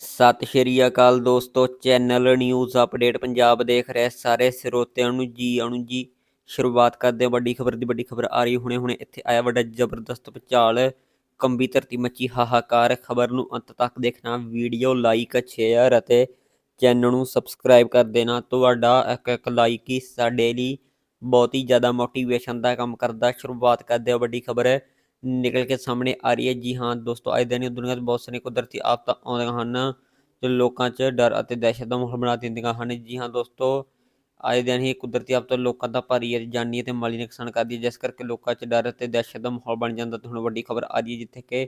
ਸਤਿ ਸ਼੍ਰੀ ਅਕਾਲ ਦੋਸਤੋ, channel news update Punjab ਦੇਖ ਰਹੇ ਸਾਰੇ ਸਰੋਤਿਆਂ ਨੂੰ ਜੀ ਆਣੂ ਜੀ। ਸ਼ੁਰੂਆਤ ਕਰਦੇ ਹਾਂ ਵੱਡੀ ਖਬਰ ਦੀ, ਵੱਡੀ ਖਬਰ ਆ ਰਹੀ ਹੁਣੇ ਹੁਣੇ ਇੱਥੇ ਆਇਆ ਵੱਡਾ ਜ਼ਬਰਦਸਤ ਭੁਚਾਲ ਕੰਬੀ ਧਰਤੀ ਮੱਚੀ ਹਾਹਾਕਾਰ। ਖਬਰ ਨੂੰ ਅੰਤ ਤੱਕ ਦੇਖਣਾ, ਵੀਡੀਓ ਲਾਈਕ ਸ਼ੇਅਰ ਅਤੇ ਚੈਨਲ ਨੂੰ ਸਬਸਕ੍ਰਾਈਬ ਕਰ ਦੇਣਾ। ਤੁਹਾਡਾ ਇੱਕ ਇੱਕ ਲਾਈਕ ਹੀ ਸਾਡੇ ਲਈ ਬਹੁਤ ਹੀ ਜ਼ਿਆਦਾ ਮੋਟੀਵੇਸ਼ਨ ਦਾ ਕੰਮ ਕਰਦਾ। ਸ਼ੁਰੂਆਤ ਕਰਦੇ ਹਾਂ ਵੱਡੀ ਖਬਰ। ਨਿਕਲ ਕੇ ਸਾਹਮਣੇ ਆ ਰਹੀ ਹੈ। ਜੀ ਹਾਂ ਦੋਸਤੋ, ਅੱਜ ਦਿਨ ਦੁਨੀਆ 'ਚ ਬਹੁਤ ਸਾਰੀਆਂ ਕੁਦਰਤੀ ਆਫਤਾਂ ਆਉਂਦੀਆਂ ਹਨ, ਜੋ ਲੋਕਾਂ 'ਚ ਡਰ ਅਤੇ ਦਹਿਸ਼ਤ ਦਾ ਮਾਹੌਲ ਬਣਾ ਦਿੰਦੀਆਂ ਹਨ। ਜੀ ਹਾਂ ਦੋਸਤੋ, ਅੱਜ ਦਿਨ ਹੀ ਕੁਦਰਤੀ ਆਫਤਾਂ ਲੋਕਾਂ ਦਾ ਭਾਰੀ ਜਾਨੀ ਅਤੇ ਮਾਲੀ ਨੁਕਸਾਨ ਕਰਦੀ ਹੈ ਜਿਸ ਕਰਕੇ ਲੋਕਾਂ 'ਚ ਡਰ ਅਤੇ ਦਹਿਸ਼ਤ ਦਾ ਮਾਹੌਲ ਬਣ ਜਾਂਦਾ। ਤੇ ਹੁਣ ਵੱਡੀ ਖਬਰ ਆ ਰਹੀ ਹੈ ਜਿੱਥੇ ਕਿ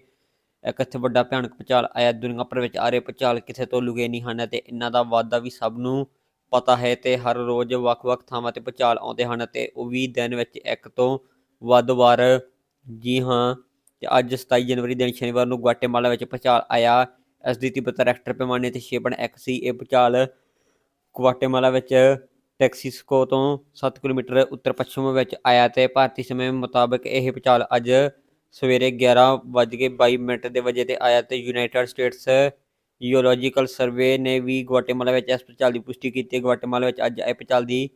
ਇੱਕ ਇੱਥੇ ਵੱਡਾ ਭਿਆਨਕ ਭੁਚਾਲ ਆਇਆ। ਦੁਨੀਆ ਭਰ ਵਿੱਚ ਆ ਰਹੇ ਭੁਚਾਲ ਕਿਸੇ ਤੋਂ ਲੁਕੇ ਨਹੀਂ ਹਨ ਤੇ ਇਹਨਾਂ ਦਾ ਵਾਧਾ ਵੀ ਸਭ ਨੂੰ ਪਤਾ ਹੈ ਤੇ ਹਰ ਰੋਜ਼ ਵੱਖ-ਵੱਖ ਥਾਵਾਂ ਤੇ ਭੁਚਾਲ ਆਉਂਦੇ ਹਨ ਤੇ ਉਹ ਵੀ ਦਿਨ ਵਿੱਚ ਇੱਕ ਤੋਂ ਵੱਧ ਵਾਰ ਜੀ ਹਾਂ, ਤੇ ਅੱਜ 27 ਜਨਵਰੀ ਦਿਨ ਸ਼ਨੀਵਾਰ ਨੂੰ ਗੁਆਟੇਮਾਲਾ ਵਿੱਚ ਭੂਚਾਲ ਆਇਆ। ਇਸ ਦੀ ਤੀਬਰਤਾ ਰੈਕਟਰ ਪੈਮਾਨੇ ਤੇ 6.1 ਸੀ। ਇਹ ਭੂਚਾਲ ਗੁਆਟੇਮਾਲਾ ਵਿੱਚ ਟੈਕਸੀਸਕੋ ਤੋਂ 7 ਕਿਲੋਮੀਟਰ ਉੱਤਰ ਪੱਛਮ ਵਿੱਚ ਆਇਆ ਤੇ ਭਾਰਤੀ ਸਮੇਂ ਮੁਤਾਬਕ ਇਹ ਭੂਚਾਲ ਅੱਜ ਸਵੇਰੇ 11:22 ਮਿੰਟ ਦੇ ਵਜੇ ਤੇ ਆਇਆ ਤੇ ਯੂਨਾਈਟਿਡ ਸਟੇਟਸ ਜੀਓਲੋਜੀਕਲ ਸਰਵੇ ਨੇ ਵੀ ਗੁਆਟੇਮਾਲਾ ਵਿੱਚ ਇਸ ਭੂਚਾਲ ਦੀ ਪੁਸ਼ਟੀ ਕੀਤੀ। ਗੁਆਟੇਮਾਲਾ ਵਿੱਚ ਅੱਜ ਇਹ ਭੁਚਾਲ ਦੀ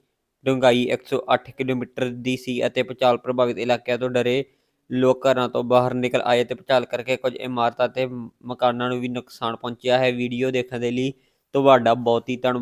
ਡੂੰਘਾਈ 108 ਕਿਲੋਮੀਟਰ ਦੀ ਸੀ ਅਤੇ ਭੂਚਾਲ ਪ੍ਰਭਾਵਿਤ ਇਲਾਕਿਆਂ ਤੋਂ ਡਰੇ ਲੋਕ ਘਰਾਂ ਤੋਂ ਬਾਹਰ ਨਿਕਲ ਆਏ ਤੇ ਭੁਚਾਲ ਕਰਕੇ ਕੁਝ ਇਮਾਰਤਾਂ ਤੇ ਮਕਾਨਾਂ ਨੂੰ ਵੀ ਨੁਕਸਾਨ ਪਹੁੰਚਿਆ ਹੈ। ਵੀਡੀਓ ਦੇਖਣ ਦੇ ਲਈ ਤੁਹਾਡਾ ਬਹੁਤ ਹੀ ਧੰਨਵਾਦ